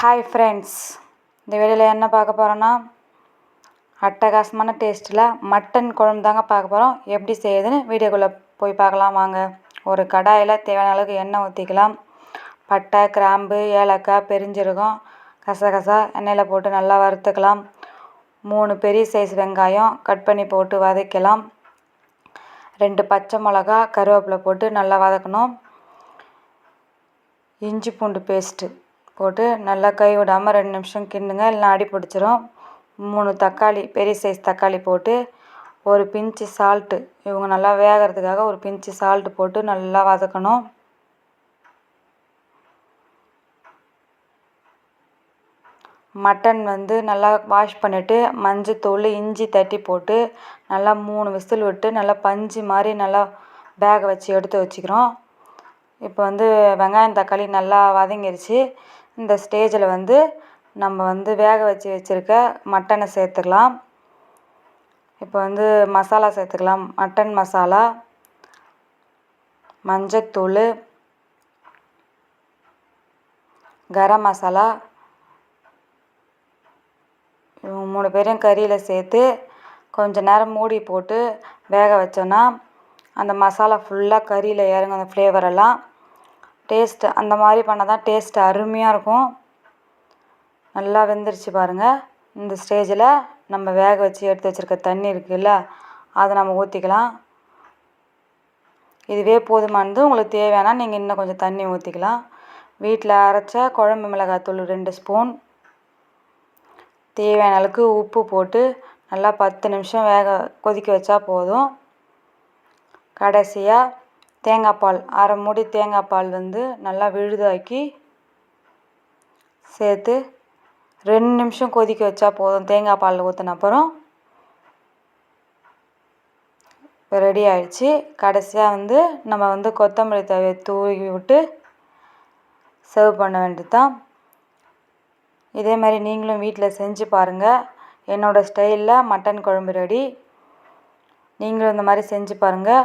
Hi friends இந்த வீடியோவில் என்ன பார்க்க போகிறோன்னா அட்டகாசமான டேஸ்ட்டில் மட்டன் குழம்பு தாங்க பார்க்க போகிறோம் எப்படி செய்யுதுன்னு வீடியோக்குள்ளே போய் பார்க்கலாம் வாங்க. ஒரு கடாயில் தேவையான அளவுக்கு எண்ணெய் ஊற்றிக்கலாம் பட்டை கிராம்பு ஏலக்காய் பெருஞ்சீரகம் கசகசா எண்ணெயில் போட்டு நல்லா வறுத்துக்கலாம். மூணு பெரிய சைஸ் வெங்காயம் கட் பண்ணி போட்டு வதக்கலாம். ரெண்டு பச்சை மிளகா கருவேப்பிலை போட்டு நல்லா வதக்கணும். இஞ்சி பூண்டு பேஸ்ட்டு போட்டு நல்லா கை விடாமல் ரெண்டு நிமிஷம் கிண்டுங்க. இல்லைனா அடி பிடிச்சிரும். மூணு தக்காளி பெரிய சைஸ் தக்காளி போட்டு ஒரு பிஞ்சு சால்ட்டு இவங்க நல்லா வேகிறதுக்காக ஒரு பிஞ்சு சால்ட்டு போட்டு நல்லா வதக்கணும். மட்டன் வந்து நல்லா வாஷ் பண்ணிவிட்டு மஞ்சத்தூள் இஞ்சி தட்டி போட்டு நல்லா மூணு விசில் விட்டு நல்லா பஞ்சு மாதிரி நல்லா வேக வச்சு எடுத்து வச்சுக்கிறோம். இப்போ வந்து வெங்காயம் தக்காளி நல்லா வதங்கிருச்சு. இந்த ஸ்டேஜில் வந்து நம்ம வந்து வேக வச்சு வச்சுருக்க மட்டனை சேர்த்துக்கலாம். இப்போ வந்து மசாலா சேர்த்துக்கலாம். மட்டன் மசாலா மஞ்சத்தூள் கரம் மசாலா மூணு பேரையும் கறியில் சேர்த்து கொஞ்ச நேரம் மூடி போட்டு வேக வச்சோன்னா அந்த மசாலா ஃபுல்லாக கறியில் இறங்கும் அந்த ஃப்ளேவரெல்லாம் டேஸ்ட்டு அந்த மாதிரி பண்ணால் தான் டேஸ்ட்டு அருமையாக இருக்கும். நல்லா வெந்துருச்சு பாருங்கள் இந்த ஸ்டேஜில் நம்ம வேக வச்சு எடுத்து வச்சுருக்க தண்ணி இருக்குல்ல அதை நம்ம ஊற்றிக்கலாம் இதுவே போதுமானது உங்களுக்கு தேவையானா நீங்கள் இன்னும் கொஞ்சம் தண்ணி ஊற்றிக்கலாம் வீட்டில் அரைச்ச குழம்பு மிளகாய்த்தூள் ரெண்டு ஸ்பூன். தேவையான அளவுக்கு உப்பு போட்டு நல்லா பத்து நிமிஷம் வேக கொதிக்க வச்சா போதும். கடைசியாக தேங்காய் பால் அரை மூடி தேங்காய் பால் வந்து நல்லா விழுதாக்கி சேர்த்து ரெண்டு நிமிஷம் கொதிக்க வச்சா போதும். தேங்காய் பால் ஊற்றின அப்புறம் ரெடி ஆயிடுச்சு. கடைசியாக வந்து நம்ம வந்து கொத்தமல்லி தவிர தூவி விட்டு சர்வ் பண்ண வேண்டியது தான் இதே மாதிரி நீங்களும் வீட்டில் செஞ்சு பாருங்கள் என்னோடய ஸ்டைலில் மட்டன் குழம்பு ரெடி நீங்களும் இந்த மாதிரி செஞ்சு பாருங்கள்